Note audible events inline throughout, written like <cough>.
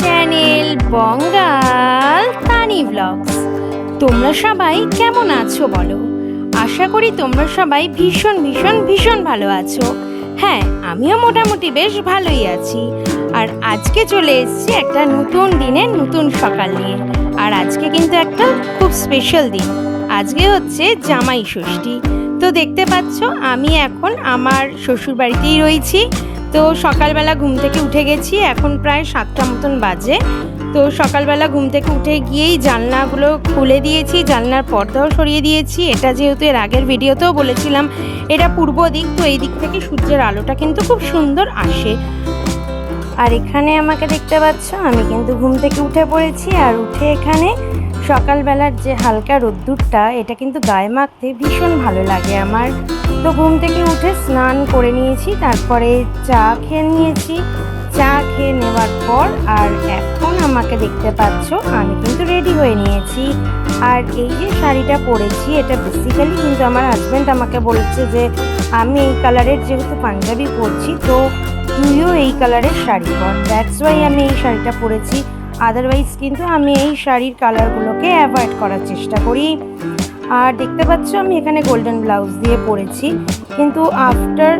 Channel বঙ্গাল তানি blogs তোমরা সবাই কেমন আছো বলো? আশা করি তোমরা সবাই ভীষণ ভীষণ ভীষণ ভালো আছো। হ্যাঁ আমিও মোটামুটি বেশ ভালোই আছি। আর আজকে চলে এসেছি একটা নতুন দিনের নতুন সকাল নিয়ে। আর আজকে কিন্তু একটা খুব স্পেশাল দিন। আজকে হচ্ছে জামাই ষষ্ঠী। তো দেখতে পাচ্ছ, আমি এখন আমার শ্বশুর বাড়িতেই রয়েছি। তো সকালবেলা ঘুম থেকে উঠে গেছি, এখন প্রায় সাতটা মতন বাজে। তো সকালবেলা ঘুম থেকে উঠে গিয়েই জানলাগুলো খুলে দিয়েছি, জানলার পর্দাও সরিয়ে দিয়েছি। এটা যেহেতু এর আগের ভিডিওতেও বলেছিলাম, এটা পূর্ব দিক, তো এই দিক থেকে সূর্যের আলোটা কিন্তু খুব সুন্দর আসে। আর এখানে আমাকে দেখতে পাচ্ছ, আমি কিন্তু ঘুম থেকে উঠে পড়েছি, আর উঠে এখানে সকালবেলার যে হালকা রোদ্দুরটা, এটা কিন্তু গায়ে মাখতে ভীষণ ভালো লাগে আমার। তো ঘুম থেকে উঠে স্নান করে নিয়েছি, তারপরে চা খেয়ে নিয়েছি। চা খেয়ে নেওয়ার পর আর এখন আমাকে দেখতে পাচ্ছ, আমি কিন্তু রেডি হয়ে নিয়েছি। আর এই যে শাড়িটা পরেছি, এটা বেসিক্যালি কিন্তু আমার হাজব্যান্ড আমাকে বলেছে যে, আমি এই কালারের যেহেতু পাঞ্জাবি পরছি, তো তুইও এই কালারের শাড়ি পর। দ্যাটস ওয়াই আমি এই শাড়িটা পরেছি। আদারওয়াইজ কিন্তু আমি এই শাড়ির কালারগুলোকে অ্যাভয়েড করার চেষ্টা করি। আর দেখতে পাচ্ছ আমি এখানে গোল্ডেন ব্লাউজ দিয়ে পরেছি। কিন্তু আফটার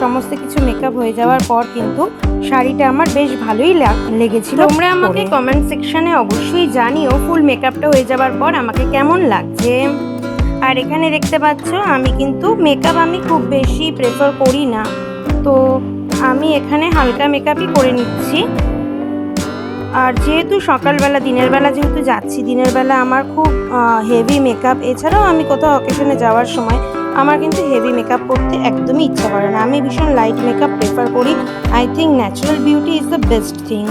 সমস্ত কিছু মেকআপ হয়ে যাওয়ার পর কিন্তু শাড়িটা আমার বেশ ভালোই লাগ- লেগেছিল তোমরা আমাকে কমেন্ট সেকশনে অবশ্যই জানিও ফুল মেকআপটা হয়ে যাওয়ার পর আমাকে কেমন লাগছে। আর এখানে দেখতে পাচ্ছ আমি কিন্তু মেকআপ আমি খুব বেশি প্রেফার করি না। তো আমি এখানে হালকা মেকআপই করে নিচ্ছি। আর যেহেতু সকালবেলা, দিনের বেলা যেহেতু যাচ্ছি, দিনের বেলা আমার খুব হেভি মেকআপ এছাড়াও আমি কোথাও অকেশনে যাওয়ার সময় আমার কিন্তু হেভি মেকআপ করতে একদমই ইচ্ছা করে না। আমি ভীষণ লাইট মেকআপ প্রেফার করি। I think natural beauty is the best thing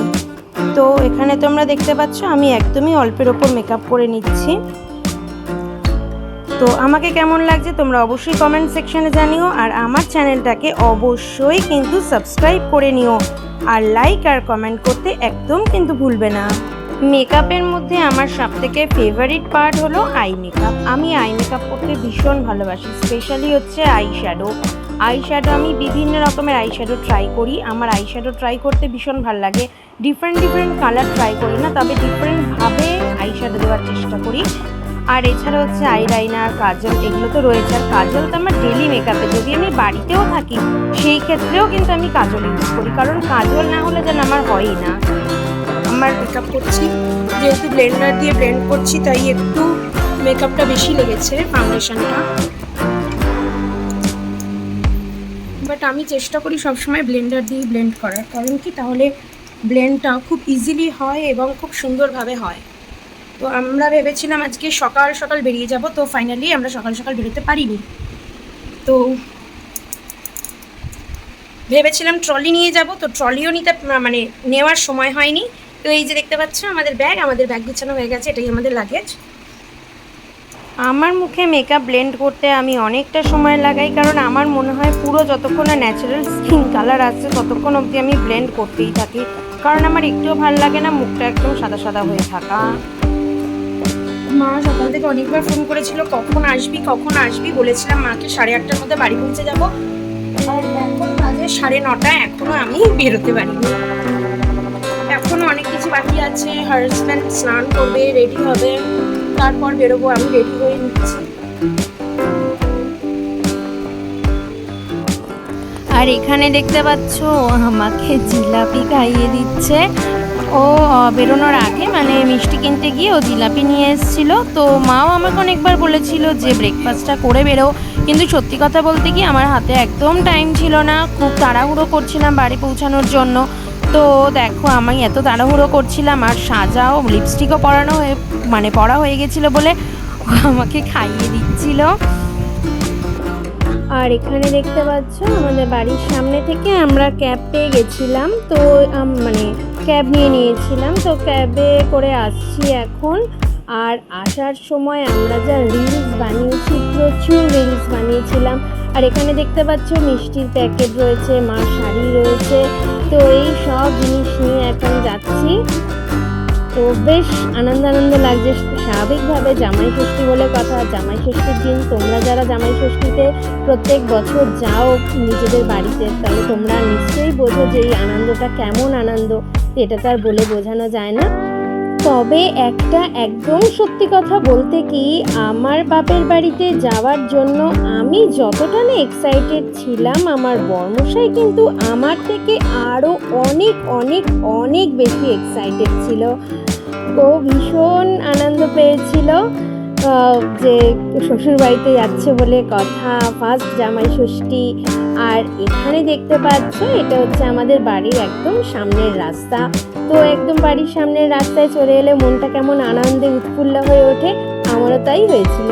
তো এখানে তোমরা দেখতে পাচ্ছ, আমি একদমই অল্পের ওপর মেকআপ করে নিচ্ছি। তো আমাকে কেমন লাগছে তোমরা অবশ্যই কমেন্ট সেকশনে জানিও আর আমার চ্যানেলটাকে অবশ্যই কিন্তু সাবস্ক্রাইব করে নিও। আর লাইক আর কমেন্ট করতে একদম কিন্তু ভুলবে না। মেকআপের মধ্যে আমার সবথেকে ফেভারিট পার্ট হলো আই মেকআপ আমি আই মেকআপ করতে ভীষণ ভালোবাসি স্পেশালি হচ্ছে আই শ্যাডো আই শ্যাডো আমি বিভিন্ন রকমের আই শ্যাডো ট্রাই করি। আমার আই শ্যাডো ট্রাই করতে ভীষণ ভালো লাগে। ডিফারেন্ট ডিফারেন্ট কালার ট্রাই করি না, তবে ডিফারেন্টভাবে আই শ্যাডো দেওয়ার চেষ্টা করি। আর এছাড়া হচ্ছে আইলাইনার কাজল, এগুলো তো রয়েছে। আর কাজল তো আমার ডেলি মেকআপে যদি আমি বাড়িতেও থাকি, সেই ক্ষেত্রেও কিন্তু আমি কাজল ইউজ করি। কারণ কাজল না হলে যেন আমার হয়ই না। আমার মেকআপ করছি। যেহেতু ব্লেন্ডার দিয়ে ব্লেন্ড করছি, তাই একটু মেকআপটা বেশি লেগেছে ফাউন্ডেশনটা বাট আমি চেষ্টা করি সবসময় ব্লেন্ডার দিয়ে ব্লেন্ড করার। কারণ কি? তাহলে ব্লেন্ডটা খুব ইজিলি হয় এবং খুব সুন্দরভাবে হয়। তো আমরা ভেবেছিলাম আজকে সকাল সকাল বেরিয়ে যাব, তো ফাইনালি আমরা সকাল সকাল বেরোতে পারিনি। তো ভেবেছিলাম ট্রলি নিয়ে যাব, তো ট্রলিও নিতে মানে নেওয়ার সময় হয়নি। তো এই যে দেখতে পাচ্ছ, আমাদের ব্যাগ আমাদের ব্যাগ গুছানো হয়ে গেছে, এটাই আমাদের লাগেজ আমার মুখে মেকআপ ব্লেন্ড করতে আমি অনেকটা সময় লাগাই, কারণ আমার মনে হয় পুরো যতক্ষণ না ন্যাচারাল স্কিন কালার আসছে, ততক্ষণ অবধি আমি ব্লেন্ড করতেই থাকি। কারণ আমার একটুও ভালো লাগে না, মুখটা একদম সাদা সাদা হয়ে থাকা। মা সকাল থেকে অনেকবার ফোন করেছিল, কখন আসবি কখন আসবি? বলেছিলাম মাকে, সাড়ে আটটার মধ্যে বাড়ি পৌঁছে যাব। সাড়ে নটা, এখনও আমি বেরোতে পারিনি। এখনও অনেক কিছু বাকি আছে হাজব্যান্ড স্নান করবে রেডি হবে, তারপর বেরোবো, আমি রেডি হয়ে নিচ্ছি। আর এখানে দেখতে পাচ্ছ, আমাকে জিলাপি খাইয়ে দিচ্ছে। ও বেরোনোর আগে মানে মিষ্টি কিনতে গিয়ে ও জিলাপি নিয়ে এসেছিল। তো মাও আমাকে অনেকবার বলেছিল যে ব্রেকফাস্টটা করে বেরো। কিন্তু সত্যি কথা বলতে কি আমার হাতে একদম টাইম ছিল না। খুব তাড়াহুড়ো করছিলাম বাড়ি পৌঁছানোর জন্য। তো দেখো, আমি এত তাড়াহুড়ো করছিলাম আর সাজাও লিপস্টিকও পরানো হয়ে মানে পরা হয়ে গেছিল বলে আমাকে খাইয়ে দিচ্ছিল। আর এখানে দেখতে পাচ্ছ, আমাদের বাড়ির সামনে থেকে আমরা ক্যাব পেয়ে গেছিলাম। তো মানে ক্যাব নিয়ে নিয়েছিলাম। তো ক্যাবে করে আসছি এখন। আর আসার সময় আমরা যা রিলস বানিয়েছি, প্রচুর রিলস বানিয়েছিলাম। আর এখানে দেখতে পাচ্ছ মিষ্টির প্যাকেট রয়েছে, মার শাড়ি রয়েছে। তো এই সব জিনিস নিয়ে এখন যাচ্ছি। তো বেশ আনন্দ আনন্দ লাগছে। স্বাভাবিকভাবে জামাই ষষ্ঠী বলে কথা। জামাই ষষ্ঠীর দিন তোমরা যারা জামাই ষষ্ঠীতে প্রত্যেক বছর যাও নিজেদের বাড়িতে, তাহলে তোমরা নিশ্চয়ই বোঝো যে এই আনন্দটা কেমন আনন্দ। এটা তো আর বলে বোঝানো যায় না। তবে একটা একদম সত্যি কথা বলতে কি, আমার বাপের বাড়িতে যাওয়ার জন্য আমি যতটা না এক্সাইটেড ছিলাম, আমার বর্মশাই কিন্তু আমার থেকে আরও অনেক অনেক অনেক বেশি এক্সাইটেড ছিল। ও ভীষণ আনন্দ পেয়েছিল যে শ্বশুর বাড়িতে যাচ্ছে বলে কথা ফার্স্ট জামাই ষষ্ঠী আর এখানে দেখতে পাচ্ছ, এটা হচ্ছে আমাদের বাড়ির একদম সামনের রাস্তা। তো একদম বাড়ির সামনের রাস্তায় চলে এলে মনটা কেমন আনন্দে উৎফুল্ল হয়ে ওঠে, আমারও তাই হয়েছিল।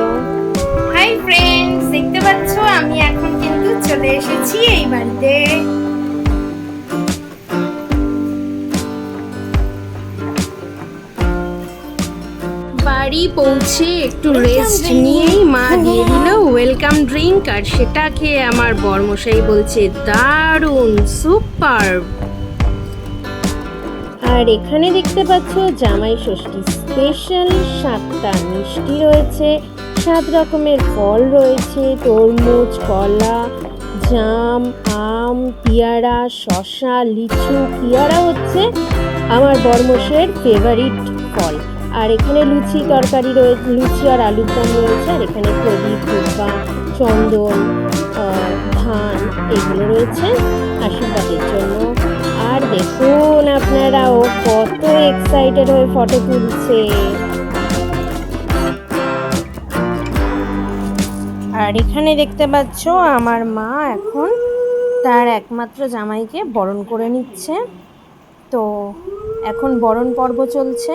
হাই ফ্রেন্ডস দেখতে পাচ্ছ, আমি এখন কিন্তু চলে এসেছি এই বাড়িতে। বাড়ি পৌঁছে একটু রেস্ট নিয়েই মা দিয়ে দিল <laughs> ওয়েলকাম ড্রিঙ্ক আর সেটা খেয়ে আমার বর্মশাই বলছে দারুণ সুপার আর এখানে দেখতে পাচ্ছ জামাই ষষ্ঠী স্পেশাল সাতটা মিষ্টি রয়েছে সাত রকমের ফল রয়েছে তরমুজ কলা জাম আম পেয়ারা শসা লিচু পেয়ারা হচ্ছে আমার বর্মশের ফেভারিট ফল। আর এখানে লুচি তরকারি রয়েছে লুচি আর আলুর দম রয়েছে, আর এখানে প্রদীপ দুর্বা চন্দন ধান এগুলো রয়েছে আশীর্বাদের জন্য। আর দেখুন আপনারা ও কত এক্সাইটেড হয়ে ফটো তুলছে। আর এখানে দেখতে পাচ্ছ আমার মা এখন তার একমাত্র জামাইকে বরণ করে নিচ্ছে। তো এখন বরণ পর্ব চলছে।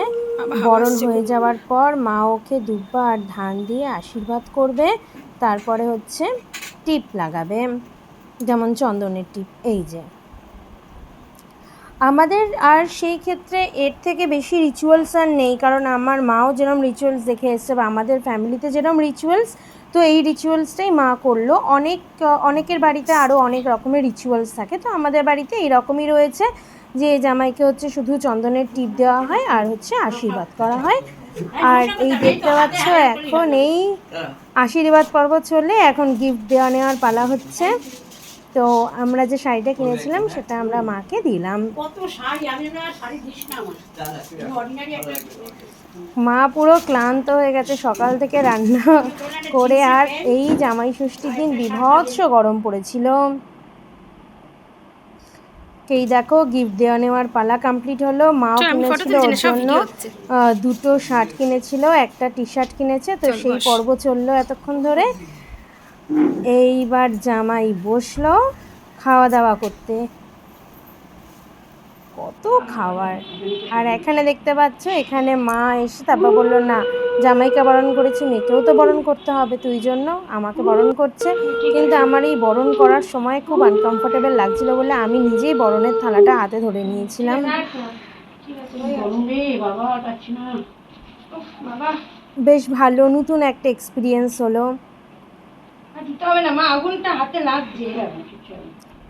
বরণ হয়ে যাওয়ার পর মা ওকে দুব্বা আর ধান দিয়ে আশীর্বাদ করবে তারপরে হচ্ছে টিপ লাগাবে যেমন চন্দনের টিপ এই যে। আমাদের আর সেই ক্ষেত্রে এর থেকে বেশি রিচুয়ালস আর নেই কারণ আমার মাও যেরকম রিচুয়ালস দেখে এসছে বা আমাদের ফ্যামিলিতে যেরকম রিচুয়ালস তো এই রিচুয়ালসটাই মা করল। অনেক অনেকের বাড়িতে আরও অনেক রকমের রিচুয়ালস থাকে তো আমাদের বাড়িতে এই রকমই রয়েছে। যে জামাইকে হচ্ছে শুধু চন্দনের টিপ দেওয়া হয় আর হচ্ছে আশীর্বাদ করা হয়। আর এই দেখতে পাচ্ছ এখন এই আশীর্বাদ পর্ব চলে এখন গিফট দেওয়া নেওয়ার পালা হচ্ছে। তো আমরা যে শাড়িটা কিনেছিলাম সেটা আমরা মাকে দিলাম। মা পুরো ক্লান্ত হয়ে গেছে সকাল থেকে রান্না করে আর এই জামাই ষষ্ঠীর দিন বিভৎস গরম পড়েছিল। এই দেখো গিফট দেওয়া নেওয়ার পালা কমপ্লিট হলো। মাও কিনেছিল ওর জন্য। আহ, দুটো শার্ট কিনেছিল একটা টি শার্ট কিনেছে তো সেই পর্ব চলল এতক্ষণ ধরে। এইবার জামাই বসল খাওয়া দাওয়া করতে। কত খাওয়ার আর এখানে দেখতে পাচ্ছ, এখানে মা এসে তারপর বলল, না, জামাইকে বরণ করেছি, মেয়েকেও তো বরণ করতে হবে, তুই জন্য আমাকে বরণ করছে। কিন্তু আমার এই বরণ করার সময় খুব আনকমফোর্টেবল লাগছিল বলে আমি নিজেই বরণের থালাটা হাতে ধরে নিয়েছিলাম। বেশ ভালো, নতুন একটা এক্সপিরিয়েন্স হলো।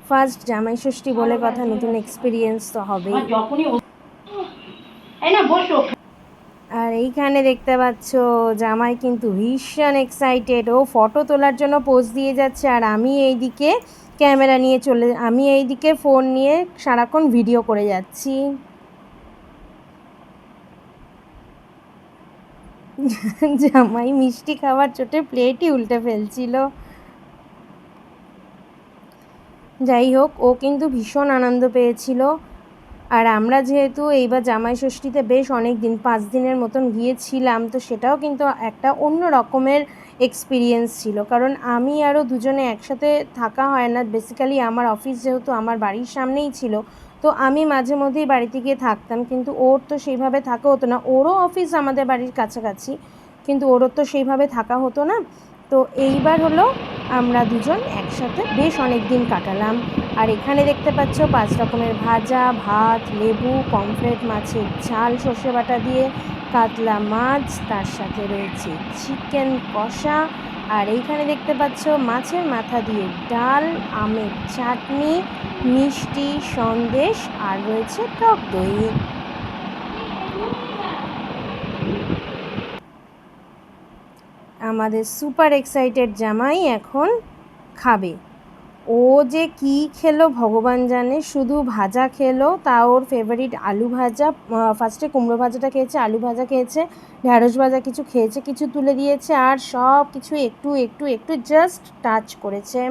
ফার্স্ট জামাই ষষ্ঠী বলে কথা নতুন এক্সপিরিয়েন্স তো হবেই। আর এইখানে দেখতে পাচ্ছ জামাই কিন্তু ভীষণ এক্সাইটেড ও ফটো তোলার জন্য পোজ দিয়ে যাচ্ছে আর আমি এইদিকে ক্যামেরা নিয়ে চলে আমি এইদিকে ফোন নিয়ে সারাক্ষণ ভিডিও করে যাচ্ছি। জামাই মিষ্টি খাবার চোটে প্লেটই উল্টে ফেলছিল। যাই হোক ও কিন্তু ভীষণ আনন্দ পেয়েছিল। আর আমরা যেহেতু এইবার জামাই ষষ্ঠীতে বেশ অনেক দিন পাঁচ দিনের মতন গিয়েছিলাম, তো সেটাও কিন্তু একটা অন্য রকমের এক্সপিরিয়েন্স ছিল। কারণ আমি আরও দুজনে একসাথে থাকা হয় না। বেসিক্যালি আমার অফিস যেহেতু আমার বাড়ির সামনেই ছিল, তো আমি মাঝে মধ্যেই বাড়িতে গিয়ে থাকতাম। কিন্তু ওর তো সেইভাবে থাকা হতো না। ওরও অফিস আমাদের বাড়ির কাছাকাছি, কিন্তু ওরও তো সেইভাবে থাকা হতো না। তো এইবার হলো আমরা দুজন একসাথে বেশ অনেক দিন কাটালাম। আর এখানে দেখতে পাচ্ছ পাঁচ রকমের ভাজা, ভাত, লেবু, পমফ্রেট, মাছের ঝাল, সর্ষে বাটা দিয়ে কাতলা মাছ, তার সাথে রয়েছে চিকেন কষা। আর এইখানে দেখতে পাচ্ছ মাছের মাথা দিয়ে ডাল, আমের চাটনি, মিষ্টি সন্দেশ, আর রয়েছে টক দই। আমাদের সুপার এক্সাইটেড জামাই এখন খাবে। ও যে কি খেলো ভগবান জানে, শুধু ভাজা খেলো, তা ওর ফেভারিট আলু ভাজা ফার্স্টে কুমড়ো ভাজাটা খেয়েছে, আলু ভাজা খেয়েছে ঢ্যাঁড়স ভাজা কিছু খেয়েছে, কিছু তুলে দিয়েছে, আর সব কিছু একটু একটু একটু জাস্ট টাচ করেছে।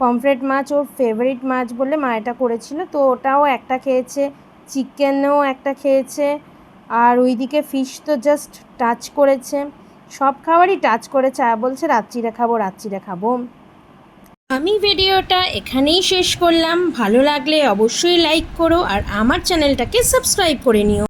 পমফ্রেট মাছ ওর ফেভারিট মাছ বলে মা এটা করেছিল, তো ওটাও একটা খেয়েছে চিকেনও একটা খেয়েছে, আর ওইদিকে ফিশ তো জাস্ট টাচ করেছে। সব খাবারই টাচ করে আর বলছে, রাত্রিরে খাব রাত্রিরে খাব। আমি ভিডিওটা এখানেই শেষ করলাম। ভালো লাগলে অবশ্যই লাইক করো আর আমার চ্যানেলটাকে সাবস্ক্রাইব করে নিও।